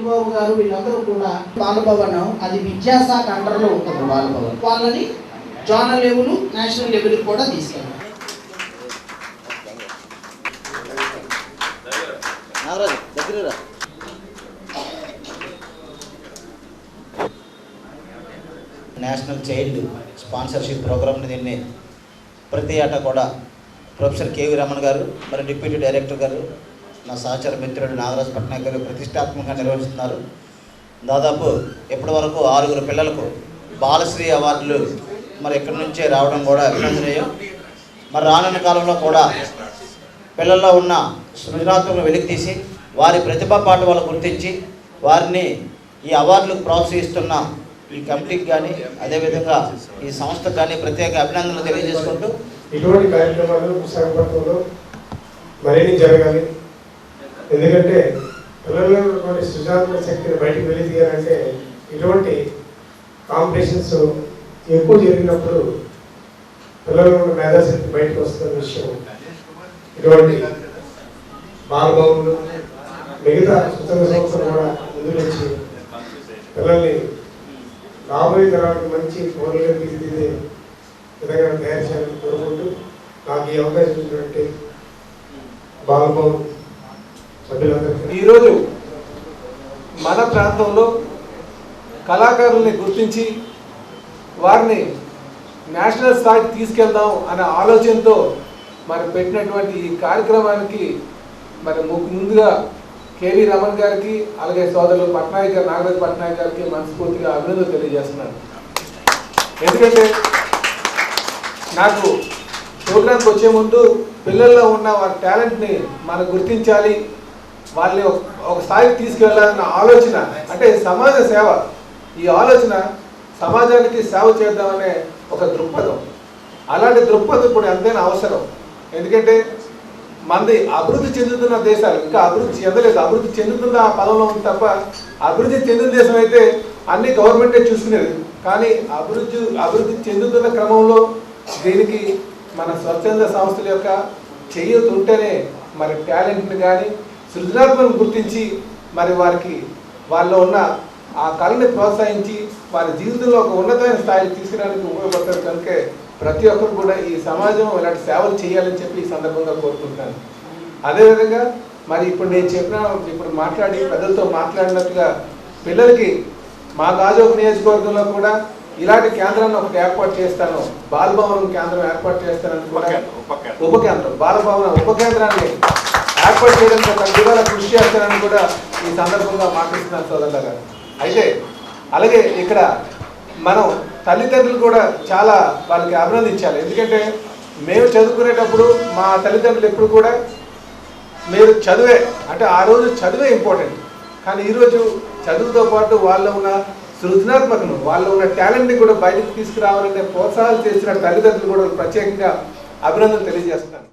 అనిల్ బాబు గారు వీళ్ళందరూ కూడా బాలభవన్ అది విద్యాశాఖ అండర్లో ఉంటుంది బాలభవన్. వాళ్ళని జోనల్ లెవెల్ నేషనల్ లెవెల్ కూడా తీసుకెళ్ళారు నేషనల్ చైల్డ్ స్పాన్సర్షిప్ ప్రోగ్రామ్ని దీన్ని ప్రతి ఏటా కూడా ప్రొఫెసర్ కేవి రమణ గారు మరి డిప్యూటీ డైరెక్టర్ గారు నా సహచర మిత్రుడు నాగరాజు పట్నాయక్ గారు ప్రతిష్టాత్మకంగా నిర్వహిస్తున్నారు. దాదాపు ఇప్పటి వరకు ఆరుగురు పిల్లలకు బాలశ్రీ అవార్డులు మరి ఇక్కడి నుంచే రావడం కూడా అభినందనీయం. మరి రానున్న కాలంలో కూడా పిల్లల్లో ఉన్న సృజనాత్మకను వెలికి తీసి వారి ప్రతిభా పాటు వాళ్ళు గుర్తించి వారిని ఈ అవార్డులకు ప్రోత్సహిస్తున్న ఈ కమిటీకి కానీ అదేవిధంగా ఈ సంస్థకు కానీ ప్రత్యేక అభినందనలు తెలియజేసుకుంటూ ఇటువంటి కార్యక్రమాలు విశాఖపట్నంలో మరిన్ని జరగాలి. ఎందుకంటే పిల్లల్లో ఉన్నటువంటి సృజనాత్మక శక్తిని బయటకు వెలితీయాలంటే ఇటువంటి కాంపిటీషన్స్ ఎక్కువ జరిగినప్పుడు పిల్లల్లో ఉన్న మేధాశక్తి బయటకు వస్తున్న విషయం. ఇటువంటి బాలభవన్లు మిగతా స్వతంత్ర సంస్థలు కూడా ముందు నుంచి పిల్లల్ని రాబోయే తరానికి మంచి పౌరులుగా తీర్చిదిద్దే విధంగా తయారు చేయాలని కోరుకుంటూ నాకు ఈ అవకాశం ఇచ్చినటువంటి బాలభవన్ ఈరోజు మన ప్రాంతంలో కళాకారుల్ని గుర్తించి వారిని నేషనల్ స్థాయికి తీసుకెళ్దాం అనే ఆలోచనతో మరి పెట్టినటువంటి ఈ కార్యక్రమానికి మరి ముందుగా కేవీ రమణ్ గారికి అలాగే సోదరులు పట్నాయక్ గారు నాగరాజ్ పట్నాయక్ గారికి మనస్ఫూర్తిగా అభినందనలు తెలియజేస్తున్నాను. ఎందుకంటే నాకు ప్రోగ్రామ్కి వచ్చే ముందు పిల్లల్లో ఉన్న వారి టాలెంట్ని మనం గుర్తించాలి. వాళ్ళని ఒక- స్థాయికి తీసుకెళ్ళాలన్న ఆలోచన అంటే సమాజ సేవ. ఈ ఆలోచన సమాజానికి సేవ చేద్దామనే ఒక దృక్పథం. అలాంటి దృక్పథం ఇప్పుడు ఎంతైనా అవసరం. ఎందుకంటే మంది అభివృద్ధి చెందుతున్న దేశాలు ఇంకా అభివృద్ధి చెందలేదు. అభివృద్ధి చెందుతున్న ఆ పదంలో ఉంది తప్ప అభివృద్ధి చెందిన దేశం అయితే అన్ని గవర్నమెంటే చూసుకునేది. కానీ అభివృద్ధి అభివృద్ధి చెందుతున్న క్రమంలో దీనికి మన స్వచ్ఛంద సంస్థల యొక్క చేయూతుంటేనే మరి టాలెంట్ని కానీ సృజనాత్మకం గుర్తించి మరి వారికి వాళ్ళలో ఉన్న ఆ కళని ప్రోత్సహించి వారి జీవితంలో ఒక ఉన్నతమైన స్థాయికి తీసుకురావడానికి ఉపయోగపడతారు కనుక ప్రతి ఒక్కరు కూడా ఈ సమాజం ఇలాంటి సేవలు చేయాలని చెప్పి ఈ సందర్భంగా కోరుకుంటున్నాను. అదేవిధంగా మరి ఇప్పుడు నేను చెప్పిన ఇప్పుడు మాట్లాడి పెద్దలతో మాట్లాడినట్టుగా పిల్లలకి మా గాజోక్ నియోజకవర్గంలో కూడా ఇలాంటి కేంద్రాన్ని ఒకటి ఏర్పాటు చేస్తాను. బాలభవనం కేంద్రం ఏర్పాటు చేస్తానని కూడా ఉప కేంద్రం బాలభవన ఉప కేంద్రాన్ని ఏర్పాటు చేయడానికి తన విధాల కృషి చేస్తానని కూడా ఈ సందర్భంగా మాట్లాడుతున్నారు సోదరుల గారు. అయితే అలాగే ఇక్కడ మనం తల్లిదండ్రులు కూడా చాలా వాళ్ళకి అభినందించాలి. ఎందుకంటే మేము చదువుకునేటప్పుడు మా తల్లిదండ్రులు ఎప్పుడు కూడా మీరు చదివే అంటే ఆ రోజు చదివే ఇంపార్టెంట్ కానీ ఈరోజు చదువుతో పాటు వాళ్ళు ఉన్న సృజనాత్మకను వాళ్ళు ఉన్న టాలెంట్ని కూడా బయటకు తీసుకురావాలనే ప్రోత్సాహాలు చేసిన తల్లిదండ్రులు కూడా ప్రత్యేకంగా అభినందనలు తెలియజేస్తున్నాను